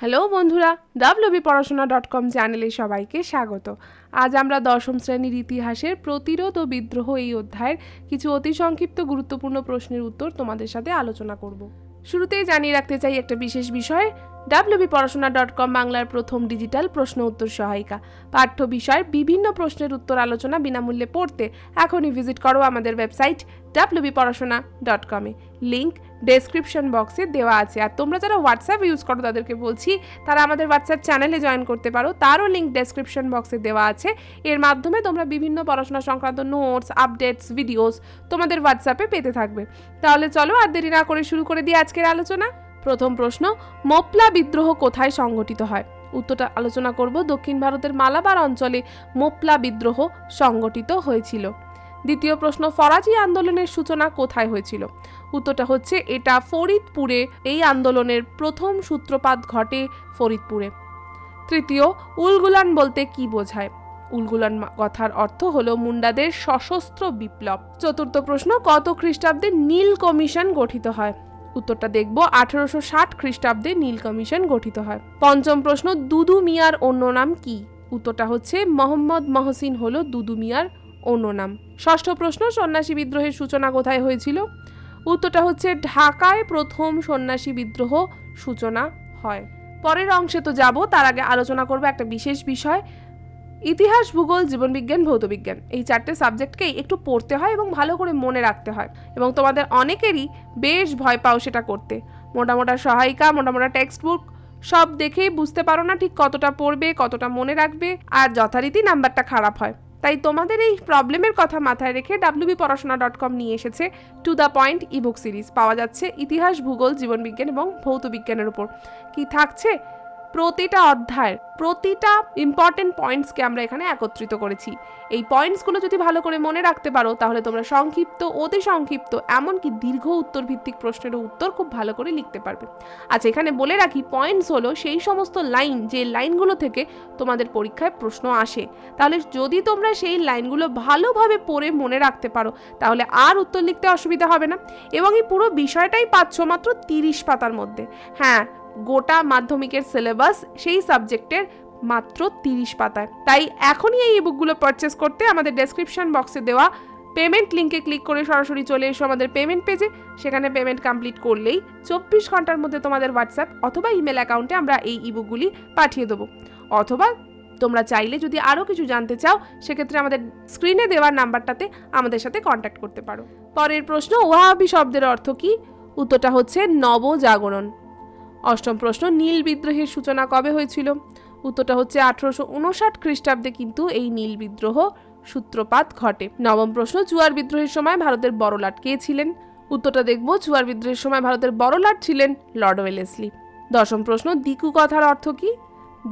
Hello বন্ধুরা, WB Porashona dot com চ্যানেলে সবাইকে স্বাগত। আজ আমরা দশম শ্রেণির ইতিহাসের প্রতিরোধ ও বিদ্রোহ এই অধ্যায়ের কিছু অতি সংক্ষিপ্ত গুরুত্বপূর্ণ প্রশ্নের উত্তর তোমাদের সাথে আলোচনা করব। শুরুতেই জানিয়ে রাখতে চাই একটা বিশেষ বিষয় ডাব্লিউবি পড়াশোনা ডট কম বাংলার প্রথম ডিজিটাল প্রশ্ন উত্তর সহায়িকা। পাঠ্য বিষয়ের বিভিন্ন প্রশ্নের উত্তর আলোচনা বিনামূল্যে পড়তে এখনই ভিজিট করো আমাদের ওয়েবসাইট ডাব্লিউবি পড়াশোনা ডট কমে লিঙ্ক ডেসক্রিপশন বক্সে দেওয়া আছে। আর তোমরা যারা হোয়াটসঅ্যাপ ইউজ করো, তাদেরকে বলছি, তারা আমাদের হোয়াটসঅ্যাপ চ্যানেলে জয়েন করতে পারো। তারও লিঙ্ক ডেসক্রিপশন বক্সে দেওয়া আছে। এর মাধ্যমে তোমরা বিভিন্ন পড়াশোনা সংক্রান্ত নোটস আপডেটস ভিডিওস তোমাদের হোয়াটসঅ্যাপে পেতে থাকবে। তাহলে চলো আর দেরি না করে শুরু করে দিই আজকের আলোচনা। প্রথম প্রশ্ন, মোপলা বিদ্রোহ কোথায় সংগঠিত হয়? উত্তরটা আলোচনা করব, দক্ষিণ ভারতের মালাবার অঞ্চলে মোপলা বিদ্রোহ সংগঠিত হয়েছিল। দ্বিতীয় প্রশ্ন, ফরাজি আন্দোলনের সূচনা কোথায় হয়েছিল? উত্তরটা হচ্ছে, এটা ফরিদপুরে। এই আন্দোলনের প্রথম সূত্রপাত ঘটে ফরিদপুরে। তৃতীয়, উলগুলান বলতে কি বোঝায়? উলগুলান কথার অর্থ হলো মুন্ডাদের সশস্ত্র বিপ্লব। চতুর্থ প্রশ্ন, কত খ্রিস্টাব্দে নীল কমিশন গঠিত হয়? উত্তরটা দেখব। আঠেরোশো ষাট খ্রিস্টাব্দে নীল কমিশন গঠিত হয়। পঞ্চম প্রশ্ন, দুদু মিয়ার অন্য নাম কি? উত্তরটা হচ্ছে, মোহাম্মদ মহসিন হলো দুদু মিয়ার অন্য নাম। ষষ্ঠ প্রশ্ন, সন্ন্যাসী বিদ্রোহের সূচনা কোথায় হয়েছিল? উত্তরটা হচ্ছে, ঢাকায় প্রথম সন্ন্যাসী বিদ্রোহ সূচনা হয়। পরের অংশে তো যাব, তার আগে আলোচনা করব একটা বিশেষ বিষয়। ইতিহাস, ভূগোল, জীবনবিজ্ঞান, ভৌতবিজ্ঞান, এই চারটে সাবজেক্টকেই একটু পড়তে হয় এবং ভালো করে মনে রাখতে হয়। এবং তোমাদের অনেকেরই বেশ ভয় পাও সেটা করতে। মোটা মোটা সহায়িকা, মোটা মোটা টেক্সট বুক সব দেখেই বুঝতে পারো না ঠিক কতটা পড়বে, কতটা মনে রাখবে আর যথারীতি নাম্বারটা খারাপ হয়। তাই তোমাদের এই প্রবলেমের কথা মাথায় রেখে ডাব্লিউবি পড়াশোনা ডট কম নিয়ে এসেছে to the point ebook series পাওয়া যাচ্ছে ইতিহাস, ভূগোল, জীবনবিজ্ঞান এবং ভৌতবিজ্ঞানের উপর। কি থাকছে? প্রতিটা অধ্যায়ের প্রতিটা ইম্পর্টেন্ট পয়েন্টসকে আমরা এখানে একত্রিত করেছি। এই পয়েন্টসগুলো যদি ভালো করে মনে রাখতে পারো, তাহলে তোমরা সংক্ষিপ্ত, অতি সংক্ষিপ্ত, এমনকি দীর্ঘ উত্তর ভিত্তিক প্রশ্নেরও উত্তর খুব ভালো করে লিখতে পারবে। আচ্ছা এখানে বলে রাখি পয়েন্টস হলো সেই সমস্ত লাইন যে লাইনগুলো থেকে তোমাদের পরীক্ষায় প্রশ্ন আসে। তাহলে যদি তোমরা সেই লাইনগুলো ভালোভাবে পড়ে মনে রাখতে পারো, তাহলে আর উত্তর লিখতে অসুবিধা হবে না। এবং এই পুরো বিষয়টাই পাচ্ছ মাত্র তিরিশ পাতার মধ্যে। হ্যাঁ গোটা মাধ্যমিকের সিলেবাস সেই সাবজেক্টের মাত্র তিরিশ পাতায়। তাই এখনই এই বুকগুলো পারচেস করতে আমাদের ডেসক্রিপশন বক্সে দেওয়া পেমেন্ট লিঙ্কে ক্লিক করে সরাসরি চলে এসো আমাদের পেমেন্ট পেজে সেখানে পেমেন্ট কমপ্লিট করলেই চব্বিশ ঘণ্টার মধ্যে তোমাদের হোয়াটসঅ্যাপ অথবা ইমেল অ্যাকাউন্টে আমরা এই ইবুকগুলি পাঠিয়ে দেবো। অথবা তোমরা চাইলে যদি আরও কিছু জানতে চাও, সেক্ষেত্রে আমাদের স্ক্রিনে দেওয়ার নাম্বারটাতে আমাদের সাথে কন্ট্যাক্ট করতে পারো। পরের প্রশ্ন ওয়াহাবি শব্দের অর্থ কি? উত্তরটা হচ্ছে নবজাগরণ। অষ্টম প্রশ্ন, নীল বিদ্রোহের সূচনা কবে হয়েছিল? উত্তরটা হচ্ছে আঠারোশো উনষাট খ্রিস্টাব্দে কিন্তু এই নীল বিদ্রোহ সূত্রপাত ঘটে। নবম প্রশ্ন চুয়ার বিদ্রোহের সময় ভারতের বড়লাট কে ছিলেন? উত্তরটা দেখব চুয়ার বিদ্রোহের সময় ভারতের বড়লাট ছিলেন লর্ড ওয়েলেসলি। দশম প্রশ্ন, দিকু কথার অর্থ কি?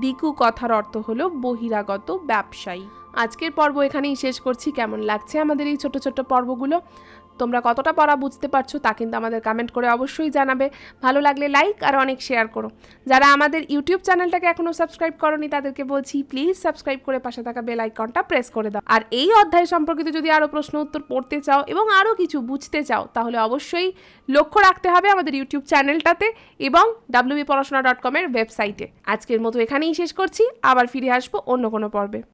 দিকু কথার অর্থ হলো বহিরাগত ব্যবসায়ী। আজকের পর্ব এখানেই শেষ করছি। কেমন লাগছে আমাদের এই ছোট ছোট পর্বগুলো? তোমরা কতটা পড়া বুঝতে পারছ তা কিন্তু আমাদের কমেন্ট করে অবশ্যই জানাবে। ভালো লাগলে লাইক আর অনেক শেয়ার করো। যারা আমাদের ইউটিউব চ্যানেলটাকে এখনও সাবস্ক্রাইব করনি তাদেরকে বলছি প্লিজ সাবস্ক্রাইব করে পাশে থাকা বেল আইকনটা প্রেস করে দাও। আর এই অধ্যায় সম্পর্কিত যদি আরও প্রশ্ন উত্তর পড়তে চাও এবং আরও কিছু বুঝতে চাও, তাহলে অবশ্যই লক্ষ্য রাখতে হবে আমাদের ইউটিউব চ্যানেলটাতে এবং ডাব্লিউবি পড়াশোনা ডট কমের ওয়েবসাইটে আজকের মতো এখানেই শেষ করছি। আবার ফিরে আসব অন্য কোনো পর্বে।